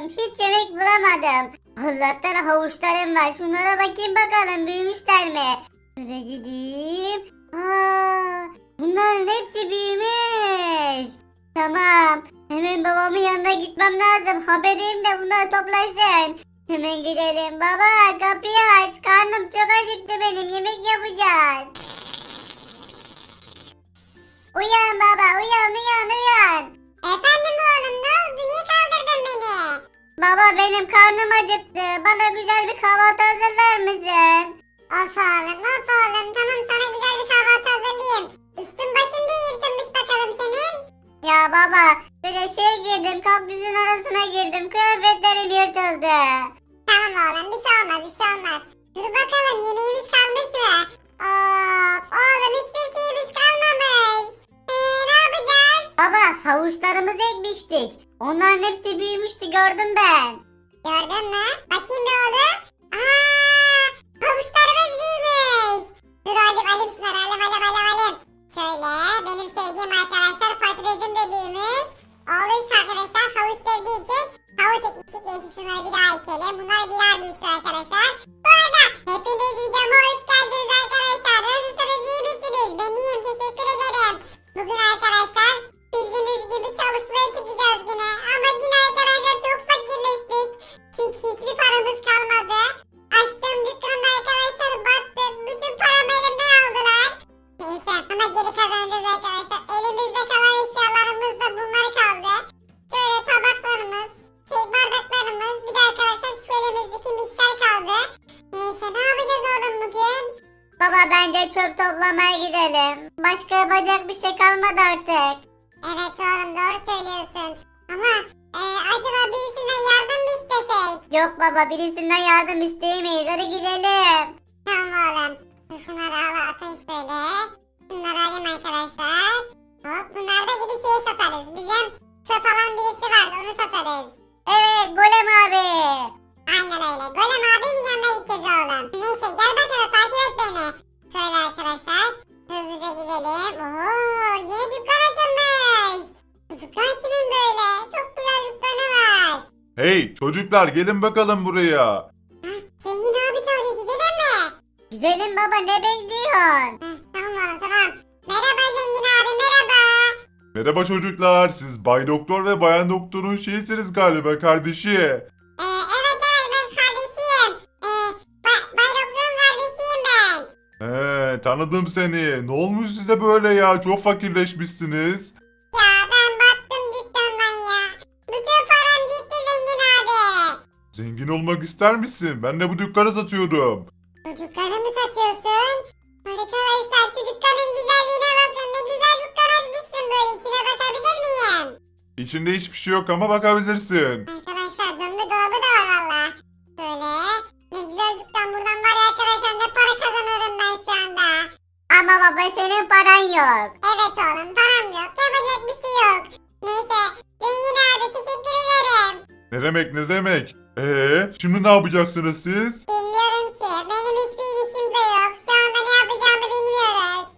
buldum. Hiç yemek bulamadım. Allah'tan havuçlarım var. Şunlara bakayım bakalım büyümüşler mi? Şöyle gideyim. Aa, bunların hepsi büyümüş. Tamam. Hemen babamın yanına gitmem lazım. Haberim de bunları toplasın. Hemen gidelim. Baba kapıyı aç. Karnım çok acıktı benim. Yemek yapacağız. Uyan baba uyan uyan uyan. Efendim oğlum ne oldu? Niye kaldırdın beni? Baba benim karnım acıktı. Bana güzel bir kahvaltı hazırlar mısın? Of oğlum. Şunları bir daha ekelim. Bunlar bir daha büyüsün arkadaşlar. Baba bence çöp toplamaya gidelim. Başka yapacak bir şey kalmadı artık. Evet oğlum doğru söylüyorsun. Ama e, acaba birisinden yardım mı istesek? Yok baba birisinden yardım isteyemeyiz. Hadi gidelim. Tamam oğlum. Şunları al atayım şöyle. Bunları alayım arkadaşlar. Hop bunları da gidip şeye satarız. Bizim çöp alan birisi var onu satarız. Evet Golem abi. Aynen öyle. Golem abinin yanına gideceğiz oğlum. Neyse gel bakalım takip et beni. Şöyle arkadaşlar. Hızlıca gidelim. Oo yeni dükkan açılmış. Bu dükkan kimin böyle? Çok güzel dükkanı var. Hey çocuklar gelin bakalım buraya. Zengin abi çağırıyor gidelim mi? Gidelim baba ne bekliyorsun? Tamam oğlum tamam. Merhaba zengin abi merhaba. Merhaba çocuklar siz Bay Doktor ve Bayan Doktor'un şeysiniz galiba kardeşi. Tanıdım seni. Ne olmuş size böyle ya çok fakirleşmişsiniz. Ya ben battım dükkandan ya. Bütün param gitti zengin abi. Zengin olmak ister misin? Ben de bu dükkanı satıyorum. Bu dükkanı mı satıyorsun? Arkadaşlar şu dükkanın güzelliğine bakın. Ne güzel dükkan açmışsın böyle. İçine bakabilir miyim? İçinde hiçbir şey yok ama bakabilirsin. Demek ne demek? Ee, şimdi ne yapacaksınız siz? Bilmiyorum ki. Benim hiçbir işim de yok. Şu anda ne yapacağımı bilmiyoruz.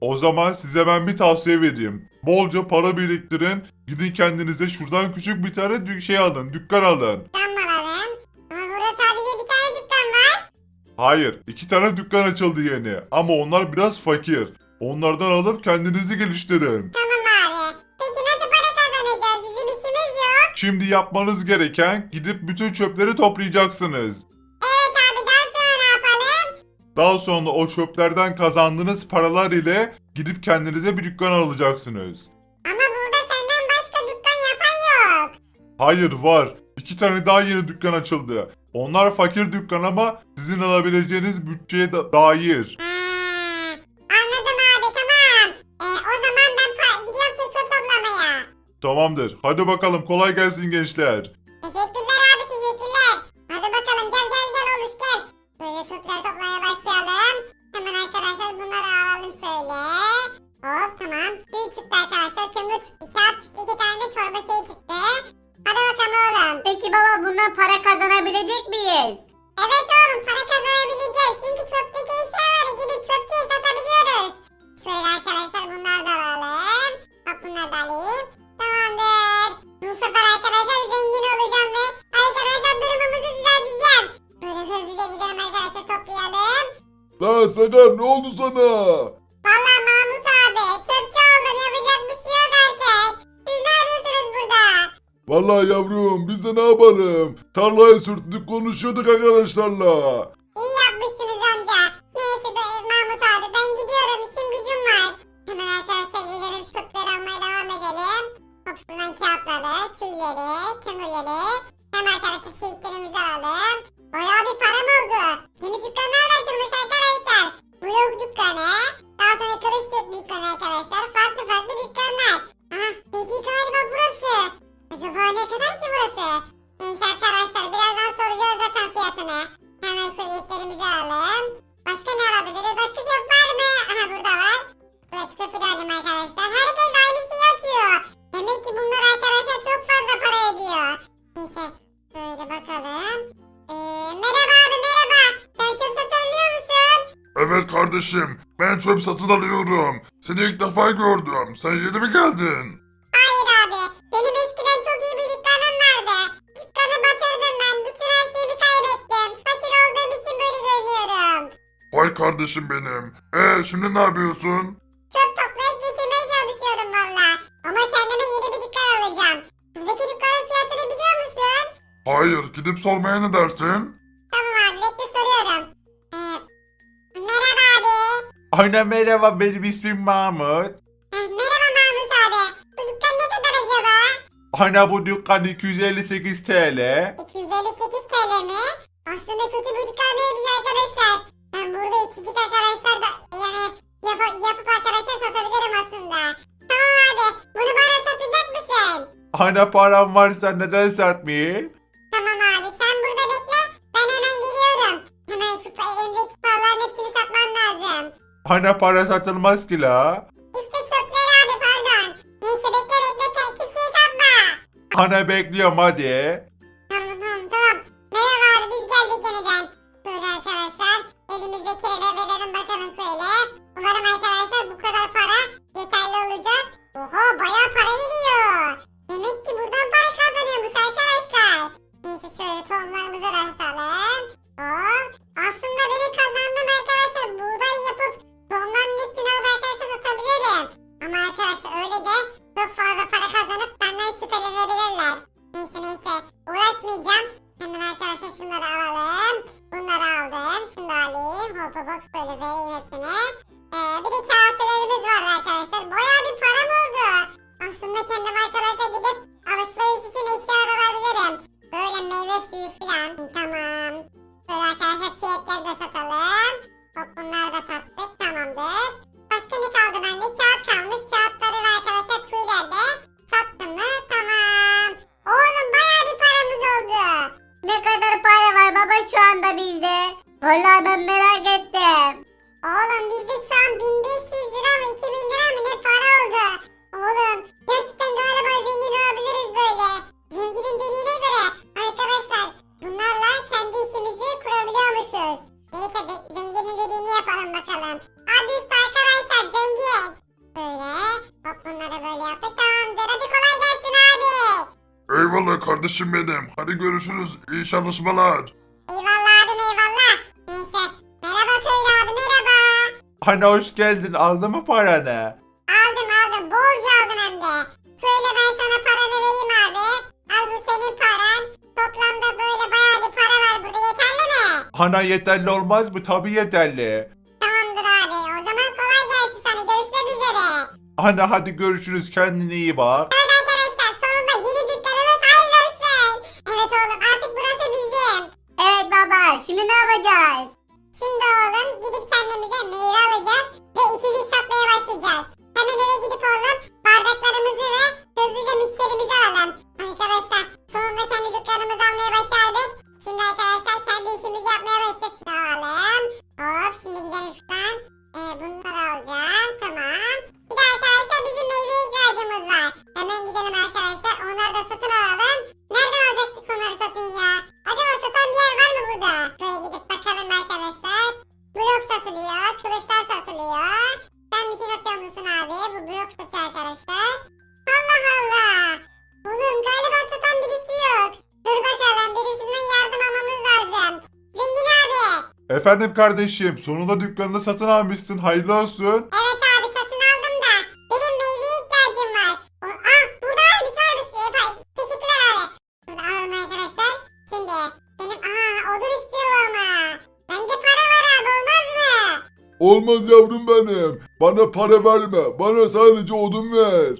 O zaman size ben bir tavsiye vereyim. Bolca para biriktirin. Gidin kendinize şuradan küçük bir tane dük- şey alın, dükkan alın. Dükkan alalım. Ama burada sadece bir tane dükkan var. Hayır, iki tane dükkan açıldı yeni. Ama onlar biraz fakir. Onlardan alıp kendinizi geliştirin. Şimdi yapmanız gereken gidip bütün çöpleri toplayacaksınız. Evet abi daha sonra ne yapalım? Daha sonra o çöplerden kazandığınız paralar ile gidip kendinize bir dükkan alacaksınız. Ama burada senden başka dükkan yapan yok. Hayır var. İki tane daha yeni dükkan açıldı. Onlar fakir dükkan ama sizin alabileceğiniz bütçeye da dair. Ha, Tamamdır. Hadi bakalım kolay gelsin gençler. Sakar ne oldu sana? Valla Mahmut abi çöpçü oldum yapacak bir şey yok artık. Siz ne yapıyorsunuz burada? Vallahi yavrum biz de ne yapalım? Tarlaya sürttük konuşuyorduk arkadaşlarla. İyi yapmışsınız amca. Neyse de Mahmut abi ben gidiyorum işim gücüm var. Hemen arkadaşlar gidelim çöpleri almaya devam edelim. Hopsundan kağıtları, tüyleri, kömürleri. Hem arkadaşlar seyitlerimizi alalım. Bayağı bir param oldu. Yeni dükkanlar da açılmış arkadaşlar. Kardeşim ben çöp satın alıyorum. Seni ilk defa gördüm. Sen yeni mi geldin? Hayır abi. Benim eskiden çok iyi bir dükkanım vardı. Dükkanı batırdım ben. Bütün her şeyimi kaybettim. Fakir olduğum için böyle görünüyorum. Vay kardeşim benim. E şimdi ne yapıyorsun? Çöp toplayıp geçirmeye çalışıyorum valla. Ama kendime yeni bir dükkan alacağım. Buradaki dükkanın fiyatını biliyor musun? Hayır gidip sormaya ne dersin? Ana merhaba benim ismim Mahmut. Merhaba Mahmut abi. Bu dükkan ne kadar acaba? Ana bu dükkan 258 TL. 258 TL mi? Aslında kötü bir dükkan değilmiş arkadaşlar. Ben burada içecek arkadaşlar da yani yap yapıp arkadaşlar satabilirim aslında. Tamam abi bunu bana satacak mısın? Ana param varsa neden satmayayım? Ana para satılmaz ki la. İşte çöpler abi pardon. Neyse bekle bekle kimseye satma. Ana bekliyorum hadi. Eyvallah kardeşim benim. Hadi görüşürüz. İyi çalışmalar. Eyvallah abim eyvallah. Neyse merhaba köylü abi merhaba. Ana hoş geldin aldın mı paranı? Aldım aldım. Bolca aldım hem de. Şöyle ben sana paranı vereyim abi. Al bu senin paran. Toplamda böyle bayağı bir para var burada. Yeterli mi? Ana yeterli olmaz mı? Tabii yeterli. Tamamdır abi. O zaman kolay gelsin sana. Görüşmek üzere. Ana hadi görüşürüz kendine iyi bak. Evet arkadaşlar sonunda yeni dükkanımız hayırlı olsun. Evet oğlum artık burası bizim. Evet baba Efendim kardeşim sonunda dükkanını satın almışsın hayırlı olsun. Evet abi satın aldım da benim meyveye ihtiyacım var. O, ah burada varmış varmış. E, pa- teşekkürler abi. Burada alalım arkadaşlar. Şimdi benim aha odun istiyor ama. Bende para var abi olmaz mı? Olmaz yavrum benim. Bana para verme. Bana sadece odun ver.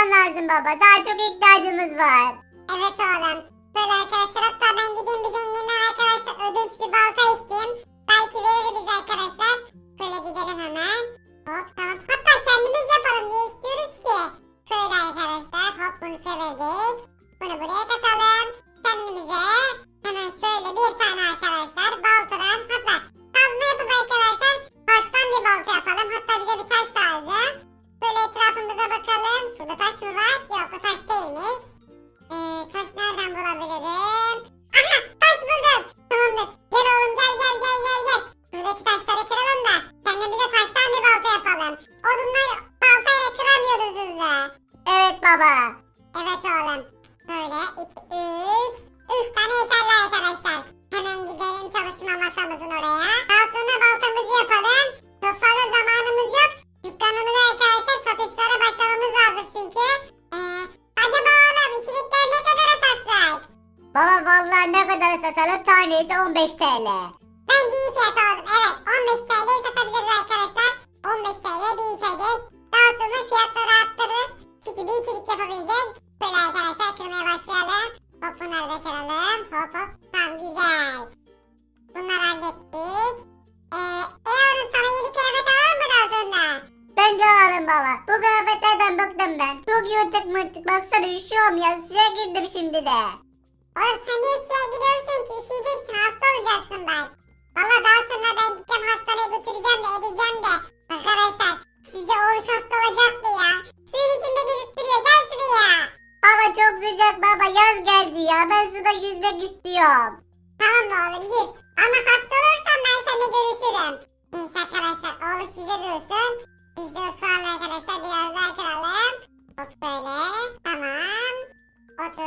Kırman lazım baba. Daha çok ihtiyacımız var. Evet oğlum. Böyle arkadaşlar hatta ben gideyim bir zenginden arkadaşlar ödünç bir balta isteyeyim. Belki verir bize arkadaşlar. Şöyle gidelim hemen. Hop tamam. Hatta kendimiz yapalım diye istiyoruz ki. Şöyle arkadaşlar hop bunu çevirdik. Bunu buraya katalım. Kendimize hemen şöyle bir tane arkadaşlar baltadan hatta kazma yapıp arkadaşlar taştan bir balta yapalım. Hatta bize bir taş lazım. Etrafımıza bakalım. Şurada taş mı var? Yok bu taş değilmiş. Ee, taş nereden bulabilirim? Aha taş buldum. Tamamdır. Gel oğlum gel gel gel gel gel. Şuradaki taşları kıralım da kendimize taştan bir balta yapalım. Odunları baltayla kıramıyoruz hızlı. Evet baba. Evet oğlum. Böyle iki, üç. Üç tane yeterli arkadaşlar. Hemen gidelim çalışma masamızın oraya. Daha sonra baltamızı yapalım. Çok fazla zamanımız yok. Dükkanımıza arkadaşlar satışlara başlamamız lazım çünkü. Ee, acaba oğlum içecekleri ne kadar satsak? Baba vallahi ne kadar satalım tanesi 15 TL. Bence iyi fiyat oğlum. Evet 15 TL'ye satabiliriz arkadaşlar. 15 TL bir içecek. Daha sonra fiyatları arttırırız. Çünkü bir içecek yapabileceğiz. Böyle arkadaşlar kırmaya başlayalım. Hop bunları da kıralım. Hop hop. Tamam güzel. Bunları hallettik. Ee, e oğlum sana yeni kıyafet alalım mı daha sonra? Bence alalım baba. Bu kıyafetlerden bıktım ben. Çok yırtık mırtık baksana üşüyorum ya. Suya girdim şimdi de. Oğlum sen niye suya gidiyorsun ki? Üşüyeceksin hasta olacaksın bak. Valla daha sonra ben gideceğim hastaneye götüreceğim de edeceğim de. Arkadaşlar sizce oruç hasta olacak mı ya? Suyun içinde gezip duruyor gel şuraya. Hava çok sıcak baba yaz geldi ya. Ben suda yüzmek istiyorum. 8'e dursun. Biz de şu arkadaşlar biraz daha kıralım. Hop şöyle. Tamam. 30.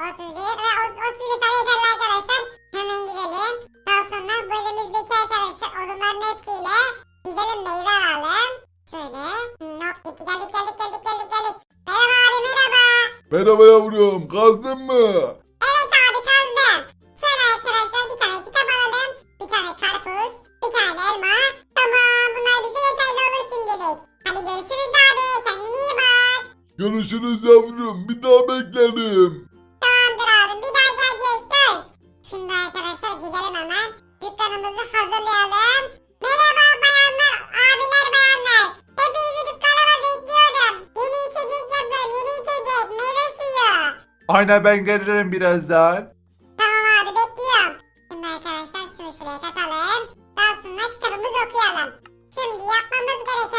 31 ve 31 tane yeterli arkadaşlar. Hemen gidelim. Daha sonra bölümümüzdeki arkadaşlar odunların hepsiyle gidelim meyve alalım. Şöyle. Hmm, hop gitti geldik geldik geldik geldik geldik. Merhaba abi merhaba. Merhaba yavrum kazdın mı? Hadi görüşürüz abi. Kendine iyi bak. Görüşürüz yavrum bir daha beklerim. Tamamdır abim bir daha geleceğiz söz. Şimdi arkadaşlar gidelim hemen. Dükkanımızı hazırlayalım. Merhaba bayanlar, abiler bayanlar. Hepinizi dükkanıma bekliyorum. Yeni içecek yapıyorum, yeni içecek, meyve suyu. Ana ben gelirim birazdan. Tamam abi bekliyorum. Şimdi arkadaşlar şunu şuraya katalım. Daha sonra kitabımızı okuyalım. Şimdi yapmamız gereken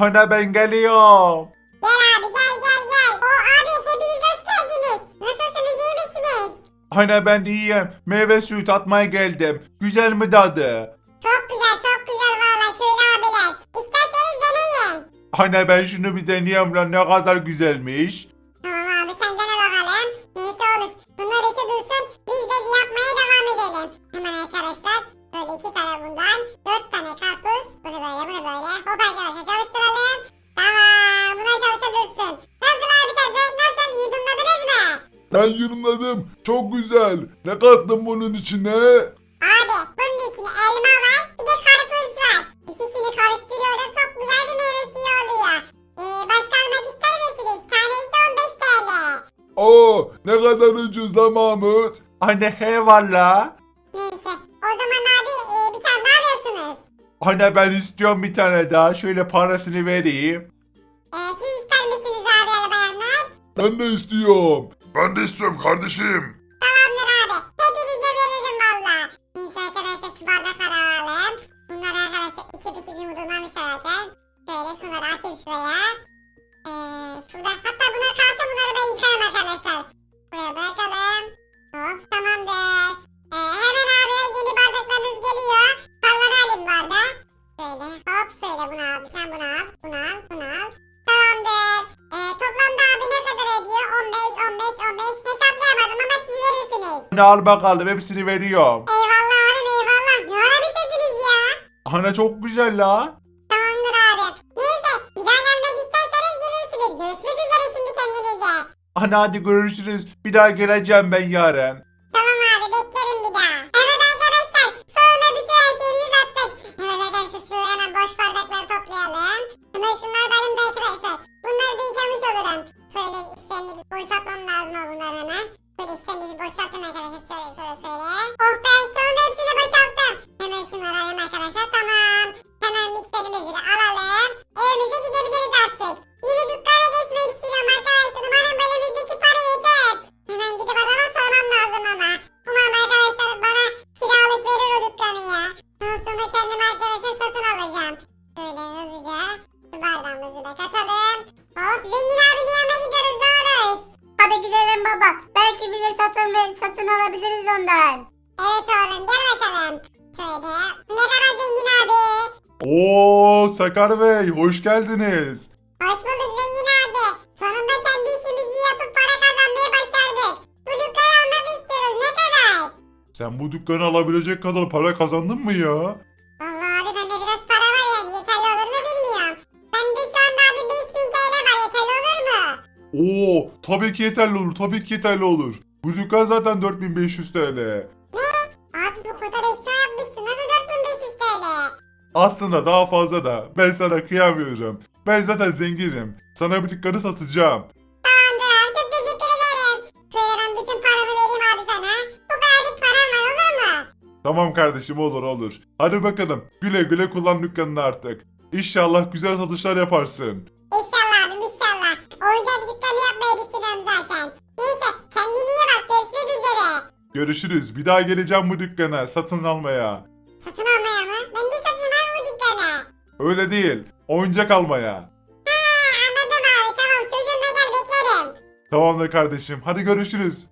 Ana ben geliyorum. Gel abi gel gel gel. O abi hepiniz hoş geldiniz. Nasılsınız iyi misiniz? Ana ben iyiyim. Meyve suyu tatmaya geldim. Güzel mi tadı? Çok güzel çok güzel valla köylü abiler. İsterseniz deneyin. Ana ben şunu bir deneyeyim lan ne kadar güzelmiş. Ben yorumladım. Çok güzel. Ne kattın bunun içine? Abi bunun içine elma var. Bir de karpuz var. İkisini karıştırıyorum. Çok güzel bir meyve suyu oluyor. Ee, başka almak ister misiniz? Tanesi 15 TL. Oo, ne kadar ucuz lan Mahmut. Anne he valla. Neyse. O zaman abi e, bir tane daha alıyorsunuz. Ana ben istiyorum bir tane daha. Şöyle parasını vereyim. Ee, siz ister misiniz abi ya bayanlar? Ben de istiyorum. Ben de istiyorum kardeşim. Tamamdır abi. Hepinize veririm valla. Neyse arkadaşlar şu bardakları alalım. Bunlar arkadaşlar içip içip yumurtlamış zaten. Şöyle şunları atayım şuraya. Ee, şurada hatta bunlar kalsa bunları ben yıkarım arkadaşlar. Buraya bırakalım. Hop tamamdır. Ee, hemen abi yeni bardaklarınız geliyor. Parları alayım bu arada. Şöyle hop şöyle bunu al. Sen bunu al. Bunu al. Bunu al. 15, 15, 15. Hesaplayamadım ama siz verirsiniz. Ana al bakalım hepsini veriyorum. Eyvallah abim eyvallah. Ne ara bitirdiniz ya? Ana çok güzel la. Tamamdır abim. Neyse bir daha gelmek isterseniz gelirsiniz. Görüşmek üzere şimdi kendinize. Ana hadi görüşürüz. Bir daha geleceğim ben yarın. Gidebiliriz Sakar Bey, hoş geldiniz. Hoş bulduk zengin abi. Sonunda kendi işimizi yapıp para kazanmayı başardık. Bu dükkanı almak istiyoruz ne kadar? Sen bu dükkanı alabilecek kadar para kazandın mı ya? Vallahi abi bende biraz para var yani yeterli olur mu bilmiyorum. Bende şu anda abi 5000 TL var yeterli olur mu? Oo, tabii ki yeterli olur, tabii ki yeterli olur. Bu dükkan zaten 4500 TL. Aslında daha fazla da ben sana kıyamıyorum. Ben zaten zenginim. Sana bu dükkanı satacağım. Tamamdır abi çok teşekkür ederim. Şöyle ben bütün paramı vereyim abi sana. Bu kadarcık param var olur mu? Tamam kardeşim olur olur. Hadi bakalım güle güle kullan dükkanını artık. İnşallah güzel satışlar yaparsın. İnşallah abim inşallah. Oyuncak bir dükkanı yapmayı düşünüyorum zaten. Neyse kendine iyi bak görüşmek üzere. Görüşürüz. Bir daha geleceğim bu dükkana satın almaya. Öyle değil. Oyuncak almaya. Ha anladım abi tamam çocuğumla gel beklerim. Tamamdır kardeşim. Hadi görüşürüz.